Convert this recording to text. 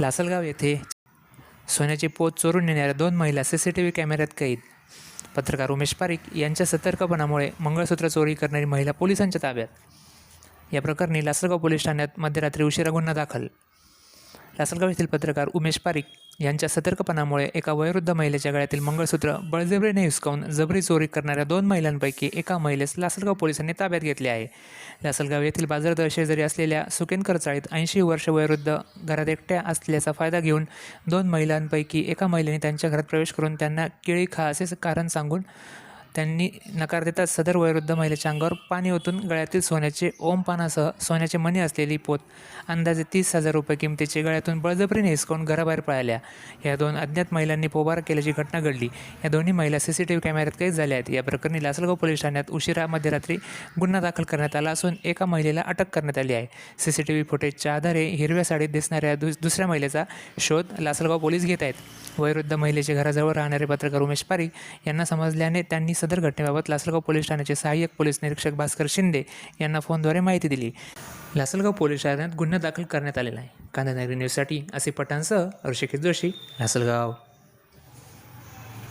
लासलगाव येथे सोन्याची पोत चोरून नेणाऱ्या दोन महिला सी सी टी व्ही कॅमेऱ्यात कैद. पत्रकार उमेश पारिक यांच्या सतर्कपणामुळे मंगळसूत्र चोरी करणारी महिला पोलिसांच्या ताब्यात. या प्रकरणी लासलगाव पोलीस ठाण्यात मध्यरात्री उशिरा गुन्हा दाखल. लासलगाव येथील पत्रकार उमेश पारिक यांच्या सतर्कपणामुळे एका वयोवृद्ध महिलेच्या गळ्यातील मंगळसूत्र बळजबरीने हिसकावून जबरी चोरी करणाऱ्या दोन महिलांपैकी एका महिलेस लासलगाव पोलिसांनी ताब्यात घेतले आहे. लासलगाव येथील बाजारदर शेजारी असलेल्या सुकेनकर चाळीत ऐंशी वर्ष वयोवृद्ध घरात एकट्या असल्याचा फायदा घेऊन दोन महिलांपैकी एका महिलेने त्यांच्या घरात प्रवेश करून त्यांना केळी खा असे कारण सांगून त्यांनी नकार देताच सदर वयोवृद्ध महिलेच्या अंगावर पाणी ओतून गळ्यातील सोन्याचे ओम पानासह सोन्याचे मणी असलेली पोत अंदाजे तीस हजार रुपये किमतीचे गळ्यातून बळजबरीने हिसकावून घराबाहेर पळाल्या. या दोन अज्ञात महिलांनी पोबारा केल्याची घटना घडली. या दोन्ही महिला सी सी टी व्ही कॅमेऱ्यात कैद झाल्या आहेत. या प्रकरणी लासलगाव पोलीस ठाण्यात उशिरा मध्यरात्री गुन्हा दाखल करण्यात आला असून एका महिलेला अटक करण्यात आली आहे. सी सी टी व्ही फुटेजच्या आधारे हिरव्या साडीत दिसणाऱ्या दुस दुसऱ्या महिलेचा शोध लासलगाव पोलीस घेत आहेत. वयोवृद्ध महिलेचे घराजवळ राहणारे पत्रकार उमेश पारी यांना समजल्याने त्यांनी सदर घटनेबाबत लासलगाव पोलीस ठाण्याचे सहाय्यक पोलीस निरीक्षक भास्कर शिंदे यांना फोनद्वारे माहिती दिली. लासलगाव पोलीस ठाण्यात गुन्हा दाखल करण्यात आलेला आहे. कांदानगरी न्यूजसाठी असे पटांसह ऋषिकेश जोशी लासलगाव.